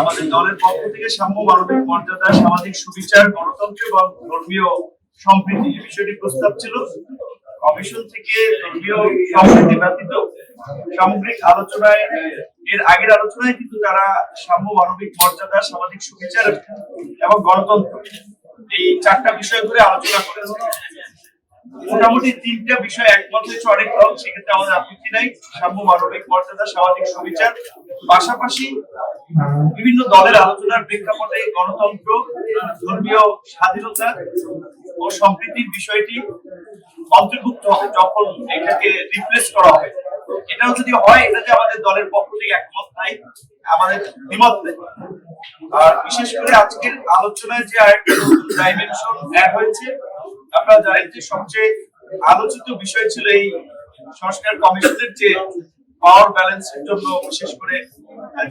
আমাদের দলের পক্ষ থেকে সাম্য মানবিক মর্যাদা, সামাজিক সুবিচার, গণতন্ত্র এবং ধর্মীয় সম্প্রীতি এই বিষয়টি প্রস্তাব ছিল। কমিশন থেকে ধর্মীয় সম্প্রীতি ব্যতীত সামগ্রিক আলোচনায়, এর আগের আলোচনায় কিন্তু তারা সাম্য মানবিক মর্যাদা, সামাজিক সুবিচার এবং গণতন্ত্র এই চারটা বিষয় ধরে আলোচনা করেছে। মোটামুটি তিনটা বিষয় একমত হয়েছে, অনেক দল সেক্ষেত্রে আমাদের আপত্তি নাই। সাম্য মানবিক মর্যাদা, সামাজিক সুবিচার। পাশাপাশি বিভিন্ন দলের আলোচনার প্রেক্ষাপটে গণতন্ত্র, ধর্মীয় স্বাধীনতা ও সম্প্রীতির বিষয়টি অন্তর্ভুক্ত হবে যখন এটাকে রিপ্লেস করা হবে। এটাও যদি হয় এটাতে আমাদের দলের পক্ষ থেকে একমত নাই, আমাদের দ্বিমত নেই। আর বিশেষ করে আজকের আলোচনায় যে আরেকটা ডাইমেনশন অ্যাড হয়েছে আপনারা জানেন যে সবচেয়ে আলোচিত বিষয় ছিল এই সংস্কার কমিশনের যে পাওয়ার ব্যালেন্সের জন্য বিশেষ করে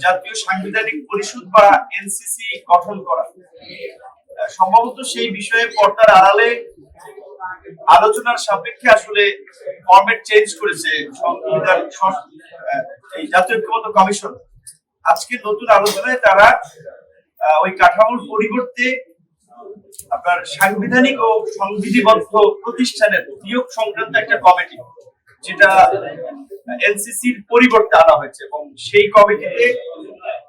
জাতীয় সাংবিধানিক পরিষদ বা এনসিসি গঠন করা। সম্ভবত সেই বিষয়ে পর্দার আড়ালে আলোচনার সাপেক্ষে আসলে ফরম্যাট চেঞ্জ করেছে সংবিধান এই জাতীয় ঐক্যমত্য কমিশন। আজকে নতুন আলোচনায় তারা ওই কাঠামোর পরিবর্তে আপনার সাংবিধানিক ও সংবিধিবদ্ধ প্রতিষ্ঠানের নিয়োগ সংক্রান্ত একটা কমিটি, যেটা এনসিসির পরিবর্তে আনা হয়েছে এবং সেই কমিটিতে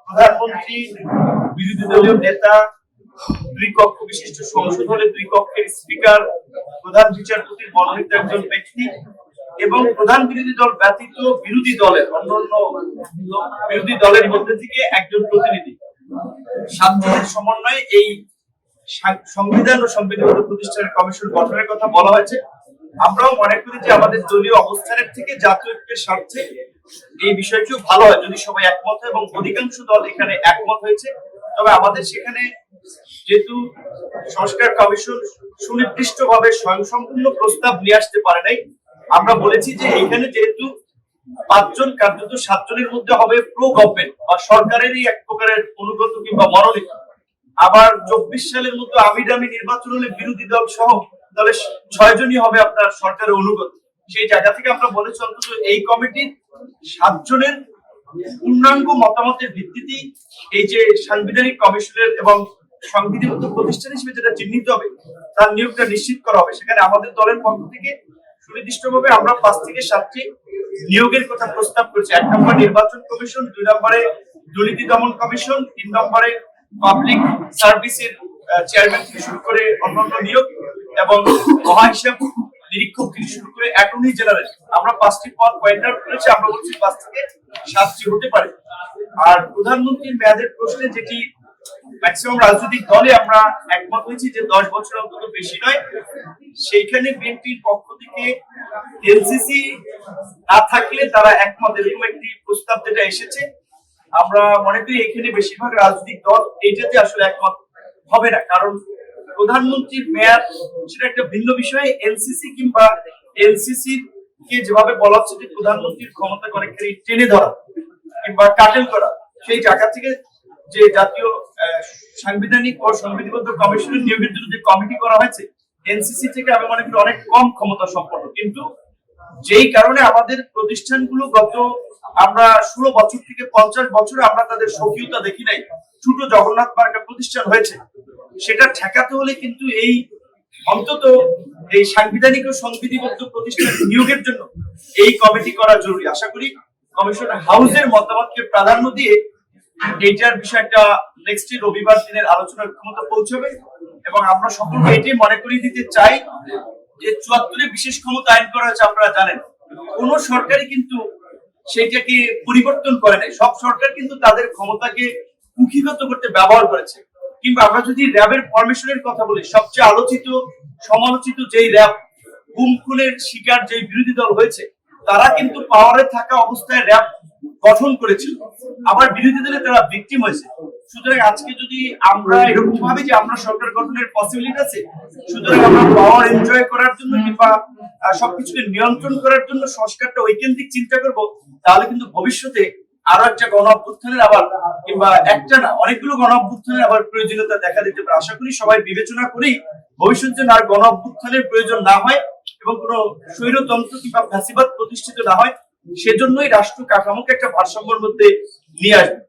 প্রধানমন্ত্রী, বিরোধী দলীয় নেতা, দুই কক্ষ বিশিষ্ট দুই কক্ষের স্পিকার, প্রধান বিচারপতির মনোনীত একজন ব্যক্তি এবং প্রধান বিরোধী দল ব্যতীত বিরোধী দলের, অন্যান্য বিরোধী দলের মধ্যে থেকে একজন প্রতিনিধি। সাতজনের সমন্বয়ে এই সংবিধান ও সংবিধিবদ্ধ প্রতিষ্ঠানের কমিশন গঠনের কথা বলা হয়েছে। আমরাও মনে করি যে আমাদের দলীয় অবস্থানের থেকে জাতীয় ঐক্যের স্বার্থে এই বিষয়টিও ভালো হয়। যদি সবাই একমত হয় এবং অধিকাংশ দল এখানে একমত হয়েছে, তবে আমাদের সেখানে যেহেতু সংস্কার কমিশন সুনির্দিষ্টভাবে স্বয়ংসম্পূর্ণ প্রস্তাব নিয়ে আসতে পারে নাই, আমরা বলেছি যে এখানে যেহেতু পাঁচজন, কার্যত সাতজনের মধ্যে হবে প্রো গভর্নমেন্ট বা সরকারেরই এক প্রকারের অনুগত কিংবা মনোনীত। আবার চব্বিশ সালের মতো আমিডামি নির্বাচন হলে বিরোধী দল সহ তাহলে ছয়জনই হবে আপনার সরকারের অনুগত। সেই জায়গা থেকে আমরা বলেছি অন্তত এই কমিটির সাতজনের পূর্ণাঙ্গ মতামতের ভিত্তিতেই এই যে সাংবিধানিক কমিশনের এবং সংবিধিবদ্ধ প্রতিষ্ঠান হিসেবে যেটা চিহ্নিত হবে, তার নিয়োগটা নিশ্চিত করা হবে। সেখানে আমাদের দলের পক্ষ থেকে সুনির্দিষ্টভাবে আমরা পাঁচ থেকে সাতটি নিয়োগের কথা প্রস্তাব করেছি। এক নম্বর নির্বাচন কমিশন, দুই নম্বরে দুর্নীতি দমন কমিশন, তিন নম্বরে পাবলিক সার্ভিসের চেয়ারম্যান থেকে শুরু করে অন্যান্য নিয়োগ এবং মহা হিসাব নিরীক্ষক থেকে শুরু করে অ্যাটর্নি জেনারেল আমরা পাঁচটি পদ পয়েন্ট আউট করেছি, আমরা বলছি পাঁচ থেকে সাতটি হতে পারে। আর প্রধানমন্ত্রীর মেয়াদের প্রশ্নে যেটি ম্যাক্সিমাম রাজনৈতিক দলে আমরা একমত হয়েছি যে দশ বছর অন্তত বেশি নয়, সেইখানে বিএনপির পক্ষ থেকে এনসিসি না থাকলে তারা একমত, এরকম একটি প্রস্তাব যেটা এসেছে। আমরা মনে করি এখানে বেশিরভাগ রাজনৈতিক দল এইটাতে আসলে একমত। হবে না। কারণ প্রধানমন্ত্রীর মেয়াদ সেটা একটা ভিন্ন বিষয়। এনসিসি কিংবা এনসিসি কে যেভাবে বলা হচ্ছে যে প্রধানমন্ত্রীর ক্ষমতা অনেকখানি টেনে ধরা কিংবা কাটেল করা, সেই জায়গা থেকে যে জাতীয় সাংবিধানিক ও সংবিধিবদ্ধ কমিশনের নিয়োগের জন্য যে কমিটি করা হয়েছে, এনসিসি থেকে আমি মনে করি অনেক কম ক্ষমতা সম্পন্ন। কিন্তু যেই কারণে আমাদের প্রতিষ্ঠানগুলো গত আমরা ষোলো বছর থেকে পঞ্চাশ বছরে আমরা তাদের সক্রিয়তা দেখি নাই। ছোট জগন্নাথ পার্কের প্রতিষ্ঠান হয়েছে। সেটা ঠেকাতে হলে কিন্তু এই অন্তত এই সাংবিধানিক ও সংবিধিবদ্ধ প্রতিষ্ঠান নিয়োগের জন্য এই কমিটি করা জরুরি। আশা করি কমিশন হাউসের মতামতকে প্রাধান্য দিয়ে এইটার বিষয়টা নেক্সট রবিবার দিনের আলোচনার ক্ষমতা পৌঁছবে এবং আমরা সকলকে এটাই মনে করিয়ে দিতে চাই যে চুয়াত্তরে বিশেষ ক্ষমতা আইন করা হয়েছে আপনারা জানেন। কোন সরকারই কিন্তু সেইটাকে পরিবর্তন করে নাই। সব সরকার কিন্তু তাদের ক্ষমতাকে কুক্ষিগত করতে ব্যবহার করেছে। কিংবা আমরা যদি র্যাবের ফরমেশনের কথা বলি, সবচেয়ে আলোচিত, সমালোচিত যেই র্যাব গুম খুনের শিকার যে বিরোধী দল হয়েছে, তারা কিন্তু পাওয়ারে থাকা অবস্থায় র্যাব গঠন করেছিল। আবার বিরোধী দলে তারা ভিকটিম হয়েছে। সুতরাং আজকে যদি আমরা এরকম ভাবি যে আমরা সরকার গঠনের পসিবিলিটি আছে, সুতরাং আমরা পাওয়ার এনজয় করার জন্য কিংবা সবকিছুকে নিয়ন্ত্রণ করার জন্য সংস্কারটা ঐকেন্দ্রিক চিন্তা করব, তাহলে কিন্তু ভবিষ্যতে আরও একটা গণ অভ্যুত্থানের আবার কিংবা একটা না, অনেকগুলো গণ অভ্যুত্থানের আবার প্রয়োজনীয়তা দেখা দিতে পারে আশা করি সবাই বিবেচনা করেই ভবিষ্যৎ যেন আর গণ অভ্যুত্থানের প্রয়োজন না হয় এবং কোনো স্বৈরতন্ত্র কিংবা ফ্যাসিবাদ প্রতিষ্ঠিত না হয়, সেজন্যই রাষ্ট্র কাঠামোকে একটা ভারসাম্যের মধ্যে নিয়ে আসবে।